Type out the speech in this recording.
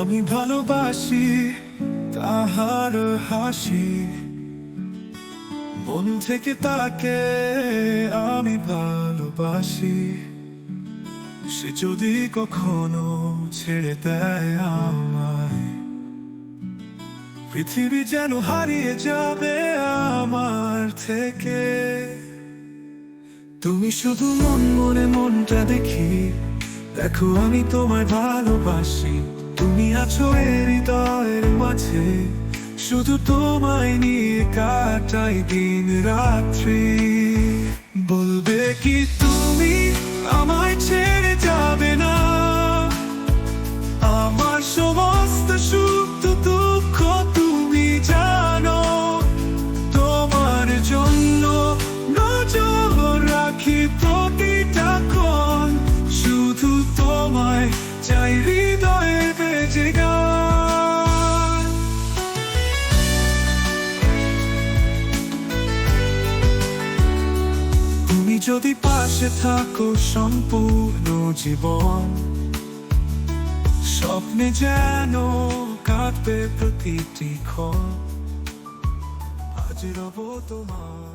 আমি ভালোবাসি তাহার হাসি। মন থেকে তাকে আমি ভালোবাসি। সে যদি কখনো ছেড়ে দেয় আমায়, পৃথিবী যেন হারিয়ে যাবে আমার থেকে। তুমি শুধু মন মনে মনটা দেখি, দেখো আমি তোমায় ভালোবাসি। তুমি আছো হৃদয়ের মাঝে, শুধু তোমায় নিয়ে কাটাই দিন রাত্রি। বলবে কি তুমি আমায় ছেড়ে যাবে না? আমার সমস্ত সুখ দুঃখ তুমি জানো, তোমার জন্য নজর রাখি প্রতিটা ক্ষণ। শুধু তোমায় চাই যদি পাশে থাকো সম্পূর্ণ জীবন স্বপ্নে যেন কাটবে প্রতিটি ক্ষণ আজ রব তোমার